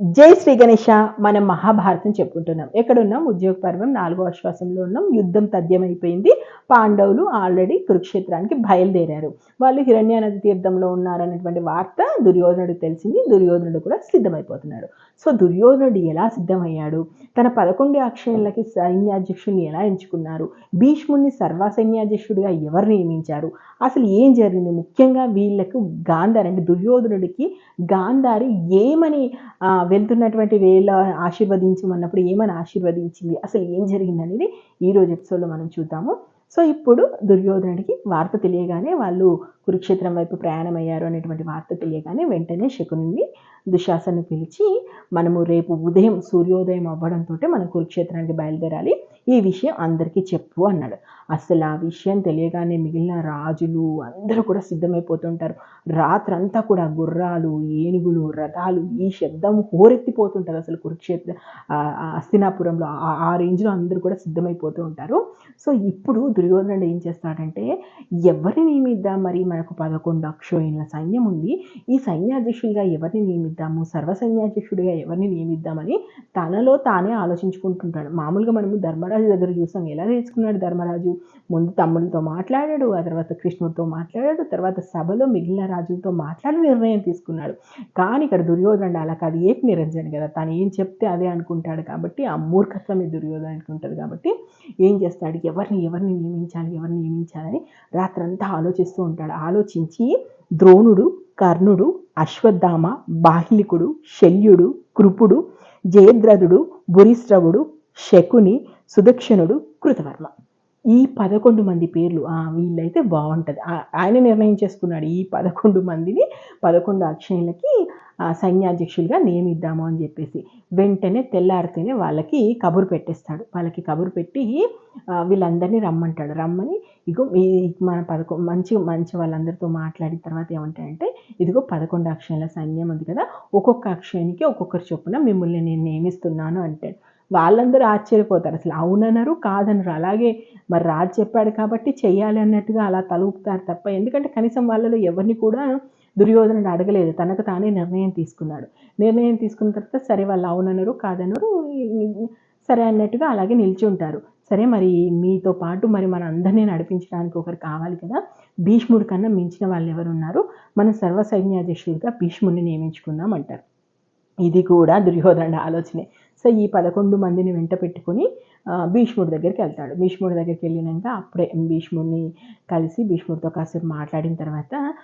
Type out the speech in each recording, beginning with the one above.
జై శ్రీ గణేష మనం మహాభారతం చెప్పుకుంటున్నాం. ఎక్కడున్నాం? ఉద్యోగ పర్వం నాలుగో అశ్వాసంలో ఉన్నాం. యుద్ధం తథ్యమైపోయింది. పాండవులు ఆల్రెడీ కురుక్షేత్రానికి బయలుదేరారు. వాళ్ళు హిరణ్యానది తీర్థంలో ఉన్నారనేటువంటి వార్త దుర్యోధనుడు తెలిసింది. దుర్యోధనుడు కూడా సిద్ధమైపోతున్నాడు. సో దుర్యోధనుడు ఎలా సిద్ధమయ్యాడు? తన పదకొండు అక్షయాలకి సైన్యాధ్యక్షుడిని ఎలా ఎంచుకున్నారు? భీష్ముడిని సర్వసైన్యాధ్యక్షుడిగా ఎవరు నియమించారు? అసలు ఏం జరిగింది? ముఖ్యంగా వీళ్ళకు గాంధారి అంటే దుర్యోధనుడికి గాంధారి ఏమని వెళ్తున్నటువంటి వేళ ఆశీర్వదించమన్నప్పుడు ఏమని ఆశీర్వదించింది? అసలు ఏం జరిగింది అనేది ఈరోజు ఎపిసోడ్లో మనం చూద్దాము. సో ఇప్పుడు దుర్యోధనుడికి వార్త తెలియగానే వాళ్ళు కురుక్షేత్రం వైపు ప్రయాణం అయ్యారు అనేటువంటి వార్త తెలియగానే వెంటనే శకుని దుశాసను పిలిచి మనము రేపు ఉదయం సూర్యోదయం అవ్వడంతో మనం కురుక్షేత్రానికి బయలుదేరాలి. ఈ విషయం అందరికీ చెప్పు అన్నాడు. అసలు ఆ విషయం తెలియగానే మిగిలిన రాజులు అందరూ కూడా సిద్ధమైపోతుంటారు. రాత్రంతా కూడా గుర్రాలు ఏనుగులు రథాలు ఈ శబ్దం హోరెత్తిపోతుంటారు అసలు కురుక్షేత్ర ఆ, ఆ అస్తినాపురంలో ఆ- ఆ రేంజ్లో అందరూ కూడా సిద్ధమైపోతూ ఉంటారు. సో ఇప్పుడు దుర్యోధనుడు ఏం చేస్తాడంటే ఎవరిని నియమిద్దాం? మరి మనకు పదకొండు అక్షోహిణుల సైన్యం ఉంది. ఈ సైన్యాధ్యక్షుడిగా ఎవరిని నియమిద్దాము సర్వ ఎవరిని నియమిద్దామని తనలో తానే ఆలోచించుకుంటుంటాడు. మామూలుగా మనము ధర్మరాజు దగ్గర చూసాం ఎలా నేర్చుకున్నాడు ధర్మరాజు? ముందు తమ్ముడితో మాట్లాడాడు ఆ తర్వాత కృష్ణుడితో మాట్లాడాడు తర్వాత సభలో మిగిలిన రాజులతో మాట్లాడి నిర్ణయం తీసుకున్నాడు. కానీ ఇక్కడ దుర్యోధనుడు అలా కాదు ఏక నిరంజన్ కదా తను ఏం చెప్తే అదే అనుకుంటాడు కాబట్టి ఆ మూర్ఖత్వమే దుర్యోధన అనుకుంటాడు కాబట్టి ఏం చేస్తాడు? ఎవరిని ఎవరిని నియమించాలి ఎవరిని నియమించాలని రాత్రంతా ఆలోచిస్తూ ఉంటాడు. ఆలోచించి ద్రోణుడు కర్ణుడు అశ్వత్థామ బాహ్లికుడు శల్యుడు కృపుడు జయద్రథుడు భురిశ్రవుడు శకుని సుదక్షిణుడు కృతవర్మ. ఈ పదకొండు మంది పేర్లు ఆ, వీళ్ళైతే బాగుంటుంది. ఆ- ఆయన నిర్ణయం చేసుకున్నాడు ఈ పదకొండు మందిని పదకొండు అక్షయులకి సైన్యాధ్యక్షులుగా నియమిద్దాము అని చెప్పేసి వెంటనే తెల్లారితేనే వాళ్ళకి కబురు పెట్టేస్తాడు. వాళ్ళకి కబురు పెట్టి వీళ్ళందరినీ రమ్మంటాడు. రమ్మని ఇగో ఈ మన పదకొ మంచి మంచి వాళ్ళందరితో మాట్లాడిన తర్వాత ఏమంటాడంటే ఇదిగో పదకొండు అక్షయాల సైన్యం ఉంది కదా ఒక్కొక్క అక్షయానికి ఒక్కొక్కరు చొప్పున మిమ్మల్ని నేను నియమిస్తున్నాను అంటాడు. వాళ్ళందరూ ఆశ్చర్యపోతారు. అసలు అవునన్నారు కాదనరు. అలాగే మరి రాజు చెప్పాడు కాబట్టి చెయ్యాలి అన్నట్టుగా అలా తలుపుతారు తప్ప ఎందుకంటే కనీసం వాళ్ళలో ఎవరిని కూడా దుర్యోధనుడు అడగలేదు. తనకు తానే నిర్ణయం తీసుకున్నాడు. నిర్ణయం తీసుకున్న తర్వాత సరే వాళ్ళు అవునన్నారు కాదనరు సరే అన్నట్టుగా అలాగే నిలిచి ఉంటారు. సరే మరి మీతో పాటు మరి మన అందరినీ నడిపించడానికి ఒకరు కావాలి కదా. భీష్ముడి కన్నా మించిన వాళ్ళు ఎవరున్నారు? మన మనం సర్వ సైన్యాధ్యక్షుడిగా భీష్ముడిని నియమించుకుందాం అంటారు. ఇది కూడా దుర్యోధనుడి ఆలోచనే. సో ఈ పదకొండు మందిని వెంట పెట్టుకొని భీష్ముడి దగ్గరికి వెళ్తాడు. భీష్ముడి దగ్గరికి వెళ్ళినాక అప్పుడే భీష్ముడిని కలిసి భీష్ముడితో కాసేపు మాట్లాడిన తర్వాత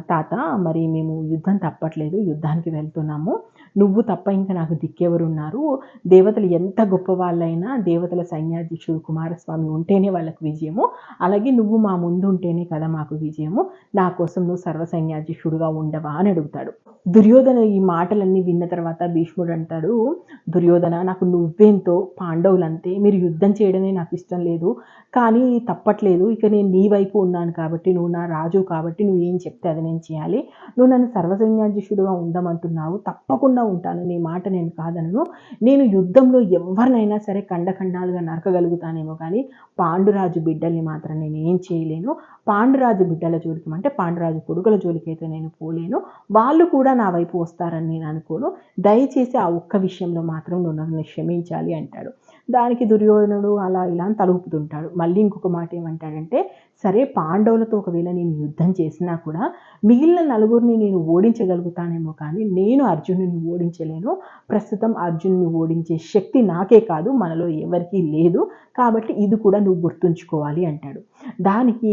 తాత మరి మేము యుద్ధం తప్పట్లేదు యుద్ధానికి వెళ్తున్నాము. నువ్వు తప్ప ఇంకా నాకు దిక్కెవరు ఉన్నారు దేవతలు ఎంత గొప్ప వాళ్ళైనా దేవతల సైన్యాధ్యక్షుడు కుమారస్వామి ఉంటేనే వాళ్ళకి విజయము. అలాగే నువ్వు మా ముందు ఉంటేనే కదా మాకు విజయము. నా కోసం నువ్వు సర్వసైన్యాధ్యక్షుడుగా ఉండవా? అని అడుగుతాడు. దుర్యోధన ఈ మాటలన్నీ విన్న తర్వాత భీష్ముడు అంటాడు దుర్యోధన నాకు నువ్వెంతో పాండవులంతే మీరు యుద్ధం చేయడమే నాకు ఇష్టం లేదు. కానీ తప్పట్లేదు. ఇక నేను నీ వైపు ఉన్నాను కాబట్టి నువ్వు నా రాజు కాబట్టి నువ్వు ఏం చెప్తే అది నేను చేయాలి. నువ్వు నన్ను సర్వసైన్యాధ్యక్షుడుగా ఉండమంటున్నావు. తప్పకుండా ఉంటాను. నీ మాట నేను కాదనను. నేను యుద్ధంలో ఎవరినైనా సరే ఖండఖండాలుగా నరకగలుగుతానేమో కానీ పాండురాజు బిడ్డల్ని మాత్రం నేను ఏం చేయలేను. పాండురాజు బిడ్డల జోలికి అంటే పాండురాజు కొడుకుల జోలికి అయితే నేను పోలేను. వాళ్ళు కూడా నా వైపు వస్తారని నేను అనుకోను. దయచేసి ఆ ఒక్క విషయంలో మాత్రం నువ్వు నన్ను క్షమించాలి అంటాడు. దానికి దుర్యోధనుడు అలా ఇలా అని తలుపుతుంటాడు. మళ్ళీ ఇంకొక మాట ఏమంటాడంటే సరే పాండవులతో ఒకవేళ నేను యుద్ధం చేసినా కూడా మిగిలిన నలుగురిని నేను ఓడించగలుగుతానేమో కానీ నేను అర్జునుని ఓడించలేను. ప్రస్తుతం అర్జునుని ఓడించే శక్తి నాకే కాదు మనలో ఎవరికీ లేదు. కాబట్టి ఇది కూడా నువ్వు గుర్తుంచుకోవాలి అంటాడు. దానికి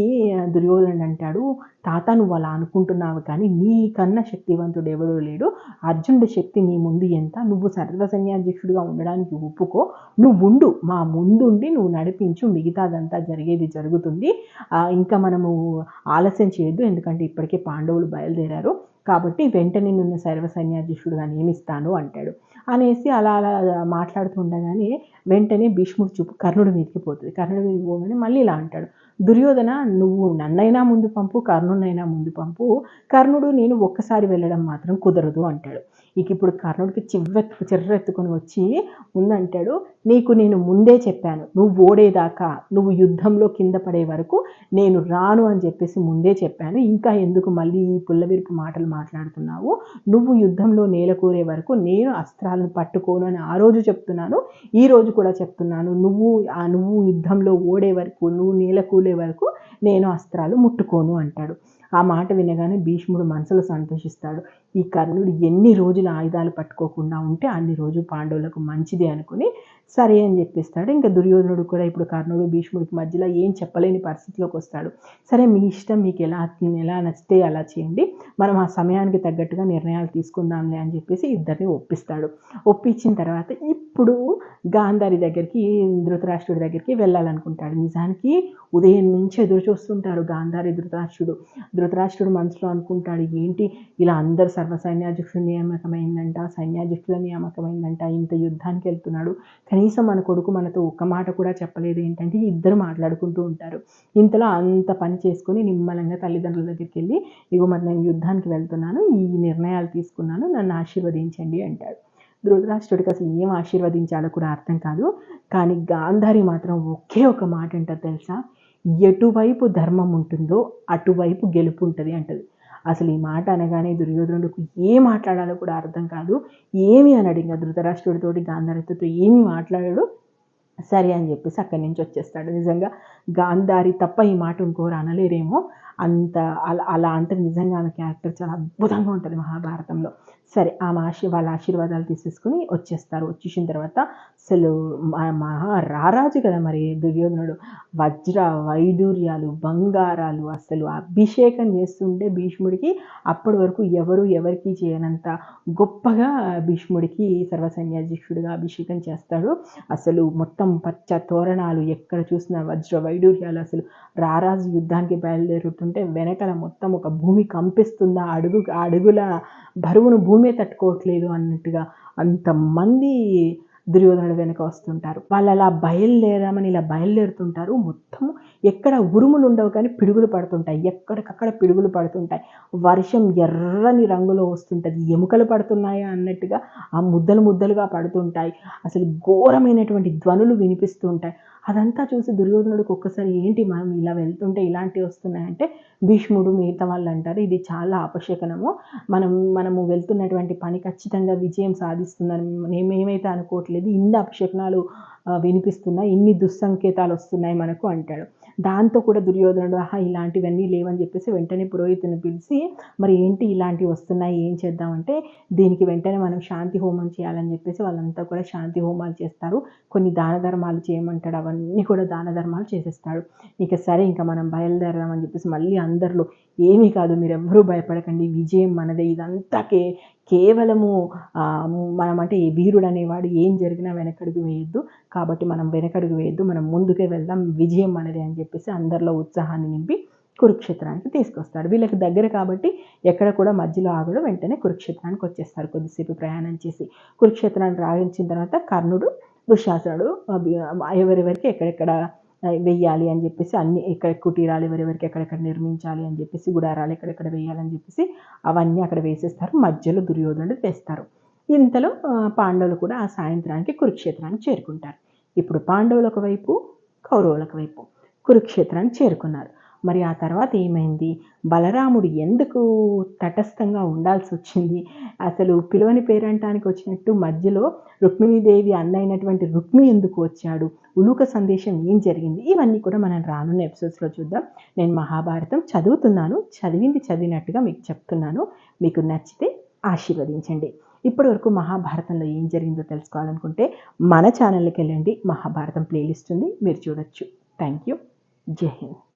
దుర్యోధనుడు అంటాడు తాత నువ్వు అలా అనుకుంటున్నావు కానీ నీ కన్నా శక్తివంతుడు ఎవడో లేడు. అర్జునుడి శక్తి నీ ముందు ఎంత? నువ్వు సర్వ సైన్యాధ్యక్షుడిగా ఉండడానికి ఒప్పుకో. నువ్వు ఉండు. మా ముందుండి నువ్వు నడిపించు. మిగతాదంతా జరిగేది జరుగుతుంది. ఇంకా మనము ఆలస్యం చేయొద్దు ఎందుకంటే ఇప్పటికే పాండవులు బయలుదేరారు. కాబట్టి వెంటనే నిన్ను సర్వ సైన్యాధ్యక్షుడిగా నియమిస్తాను అంటాడు. అనేసి అలా అలా మాట్లాడుతుండగానే వెంటనే భీష్ముడు చూపు కర్ణుడి మీదకి పోతుంది. కర్ణుడి మీదకి పోగానే మళ్ళీ ఇలా అంటాడు. దుర్యోధన నువ్వు నన్నైనా ముందు పంపు కర్ణునైనా ముందు పంపు. కర్ణుడు నేను ఒక్కసారి వెళ్ళడం మాత్రం కుదరదు అంటాడు. ఇక ఇప్పుడు కర్ణుడికి చివ్వెత్తు చిర్రెత్తుకొని వచ్చి ముందంటాడు నీకు నేను ముందే చెప్పాను నువ్వు ఓడేదాకా నువ్వు యుద్ధంలో కింద పడే వరకు నేను రాను అని చెప్పేసి ముందే చెప్పాను. ఇంకా ఎందుకు మళ్ళీ ఈ పుల్లవిరుపు మాటలు మాట్లాడుతున్నావు? నువ్వు యుద్ధంలో నేలకూరే వరకు నేను అస్త్రాలను పట్టుకోను అని ఆ రోజు చెప్తున్నాను. ఈ రోజు కూడా చెప్తున్నాను నువ్వు ఆ నువ్వు యుద్ధంలో ఓడే వరకు నువ్వు నేలకూలే వరకు నేను అస్త్రాలు ముట్టుకోను అంటాడు. ఆ మాట వినగానే భీష్ముడు మనసులో సంతోషిస్తాడు. ఈ కర్ణుడు ఎన్ని రోజులు ఆయుధాలు పట్టుకోకుండా ఉంటే అన్ని రోజులు పాండవులకు మంచిది అనుకుని సరే అని చెప్పిస్తాడు. ఇంకా దుర్యోధనుడు కూడా ఇప్పుడు కర్ణుడు భీష్ముడికి మధ్యలో ఏం చెప్పలేని పరిస్థితిలోకి వస్తాడు. సరే మీ ఇష్టం మీకు ఎలా ఎలా నచ్చితే అలా చేయండి. మనం ఆ సమయానికి తగ్గట్టుగా నిర్ణయాలు తీసుకుందాంలే అని చెప్పేసి ఇద్దరిని ఒప్పిస్తాడు. ఒప్పించిన తర్వాత ఇప్పుడు గాంధారి దగ్గరికి ధృతరాష్ట్రుడి దగ్గరికి వెళ్ళాలనుకుంటాడు. నిజానికి ఉదయం నుంచి ఎదురు చూస్తుంటాడు గాంధారి ధృతరాష్ట్రుడు. ధృతరాష్ట్రుడు మనసులో అనుకుంటాడు ఏంటి? ఇలా అందరు సర్వ సైన్యాధ్యక్షుడు నియామకమైందంట సైన్యాధ్యక్షుల నియామకమైందంట ఇంత యుద్ధానికి వెళ్తున్నాడు. కనీసం మన కొడుకు మనతో ఒక్క మాట కూడా చెప్పలేదు. ఏంటంటే ఇద్దరు మాట్లాడుకుంటూ ఉంటారు. ఇంతలో అంత పని చేసుకొని నిమ్మలంగా తల్లిదండ్రుల దగ్గరికి వెళ్ళి ఇగో మరి నేను యుద్ధానికి వెళ్తున్నాను ఈ నిర్ణయాలు తీసుకున్నాను నన్ను ఆశీర్వదించండి అంటాడు. ధృతరాష్ట్రుడికి అసలు ఏం ఆశీర్వదించాలో కూడా అర్థం కాదు. కానీ గాంధారి మాత్రం ఒకే ఒక మాట అంటారు తెలుసా? ఎటువైపు ధర్మం ఉంటుందో అటువైపు గెలుపు ఉంటుంది అంటది. అసలు ఈ మాట అనగానే దుర్యోధనుడికి ఏం మాట్లాడాలో కూడా అర్థం కాదు. ఏమి అనడు ఇంకా ధృతరాష్ట్రుడితోటి గాంధారితో ఏమి మాట్లాడాడు? సరే అని చెప్పేసి అక్కడి నుంచి వచ్చేస్తాడు. నిజంగా గాంధారి తప్ప ఈ మాట ఇంకోరు అనలేరేమో. అంత అలా అలా అంటే నిజంగా ఆమె క్యారెక్టర్ చాలా అద్భుతంగా ఉంటుంది మహాభారతంలో. సరే ఆమె ఆశీ వాళ్ళ ఆశీర్వాదాలు తీసేసుకుని వచ్చేస్తారు. వచ్చేసిన తర్వాత అసలు మహా రారాజు కదా మరి దుర్యోధనుడు. వజ్ర వైడూర్యాలు బంగారాలు అసలు అభిషేకం చేస్తుంటే భీష్ముడికి అప్పటి వరకు ఎవరు ఎవరికి చేయనంత గొప్పగా భీష్ముడికి సర్వసైన్యాధ్యక్షుడిగా అభిషేకం చేస్తాడు. అసలు మొత్తం పచ్చ తోరణాలు ఎక్కడ చూసినా వజ్ర వైడూర్యాలు అసలు రారాజు యుద్ధానికి బయలుదేరుతుంటే వెనకల మొత్తం ఒక భూమి కంపిస్తుందా అడుగు అడుగుల బరువును భూమి తట్టుకోవట్లేదు అన్నట్టుగా అంతమంది దుర్యోధనుడు వెనుక వస్తుంటారు. వాళ్ళు అలా బయలుదేరామని ఇలా బయలుదేరుతుంటారు. మొత్తం ఎక్కడ ఉరుములు ఉండవు కానీ పిడుగులు పడుతుంటాయి. ఎక్కడికక్కడ పిడుగులు పడుతుంటాయి. వర్షం ఎర్రని రంగులో వస్తుంటుంది. ఎముకలు పడుతున్నాయా అన్నట్టుగా ఆ ముద్దలు ముద్దలుగా పడుతుంటాయి. అసలు ఘోరమైనటువంటి ధ్వనులు వినిపిస్తుంటాయి. అదంతా చూసి దుర్యోధనుడికి ఒక్కసారి ఏంటి మనం ఇలా వెళ్తుంటే ఇలాంటివి వస్తున్నాయంటే భీష్ముడు మిగతా వాళ్ళు అంటారు ఇది చాలా అపశకనము మనం మనము వెళ్తున్నటువంటి పని ఖచ్చితంగా విజయం సాధిస్తుందని మేమేమైతే అనుకోవట్లేదు ఇన్ని అపశకనాలు వినిపిస్తున్నాయి ఇన్ని దుస్సంకేతాలు వస్తున్నాయి మనకు అంటాడు. దాంతో కూడా దుర్యోధనుడు ఆహా ఇలాంటివన్నీ లేవని చెప్పేసి వెంటనే పురోహితుని పిలిచి మరి ఏంటి ఇలాంటివి వస్తున్నాయి? ఏం చేద్దామంటే దీనికి వెంటనే మనం శాంతి హోమం చేయాలని చెప్పేసి వాళ్ళంతా కూడా శాంతి హోమాలు చేస్తారు. కొన్ని దాన ధర్మాలు చేయమంటాడు అవన్నీ కూడా దాన ధర్మాలు చేసేస్తాడు. ఇక సరే ఇంకా మనం బయలుదేరదామని చెప్పేసి మళ్ళీ అందరిలో ఏమీ కాదు మీరెవ్వరూ భయపడకండి. విజయం మనదే. ఇదంతా కే కేవలము మనం అంటే వీరుడు అనేవాడు ఏం జరిగినా వెనకడుగు వేయొద్దు. కాబట్టి మనం వెనకడుగు వేయొద్దు. మనం ముందుకే వెళ్దాం. విజయం మనదే అని చెప్పేసి అందరిలో ఉత్సాహాన్ని నింపి కురుక్షేత్రానికి తీసుకొస్తాడు వీళ్ళకి దగ్గర కాబట్టి ఎక్కడ కూడా మధ్యలో ఆగడు. వెంటనే కురుక్షేత్రానికి వచ్చేస్తారు. కొద్దిసేపు ప్రయాణం చేసి కురుక్షేత్రాన్ని రాయించిన తర్వాత కర్ణుడు దుశ్శాసనుడు ఎవరెవరికి ఎక్కడెక్కడ వెయ్యాలి అని చెప్పేసి అన్ని ఎక్కడ కుటీరాలు ఎవరెవరికి ఎక్కడెక్కడ నిర్మించాలి అని చెప్పేసి గుడారాలు ఎక్కడెక్కడ వేయాలని చెప్పేసి అవన్నీ అక్కడ వేసేస్తారు. మధ్యలో దుర్యోధనుడు తెస్తారు. ఇంతలో పాండవులు కూడా ఆ సాయంత్రానికి కురుక్షేత్రానికి చేరుకుంటారు. ఇప్పుడు పాండవులకు వైపు కౌరవులకు వైపు కురుక్షేత్రాన్ని చేరుకున్నారు. మరి ఆ తర్వాత ఏమైంది? బలరాముడు ఎందుకు తటస్థంగా ఉండాల్సి వచ్చింది? అసలు పిలువని పేరంటానికి వచ్చినట్టు మధ్యలో రుక్మిణీదేవి అన్నైనటువంటి రుక్మి ఎందుకు వచ్చాడు? ఉలుక సందేశం ఏం జరిగింది? ఇవన్నీ కూడా మనం రానున్న ఎపిసోడ్స్లో చూద్దాం. నేను మహాభారతం చదువుతున్నాను. చదివింది చదివినట్టుగా మీకు చెప్తున్నాను. మీకు నచ్చితే ఆశీర్వదించండి. ఇప్పటి వరకు మహాభారతంలో ఏం జరిగిందో తెలుసుకోవాలనుకుంటే మన ఛానల్కి వెళ్ళండి. మహాభారతం ప్లేలిస్ట్ ఉంది. మీరు చూడొచ్చు. థ్యాంక్ యూ జై హింద్.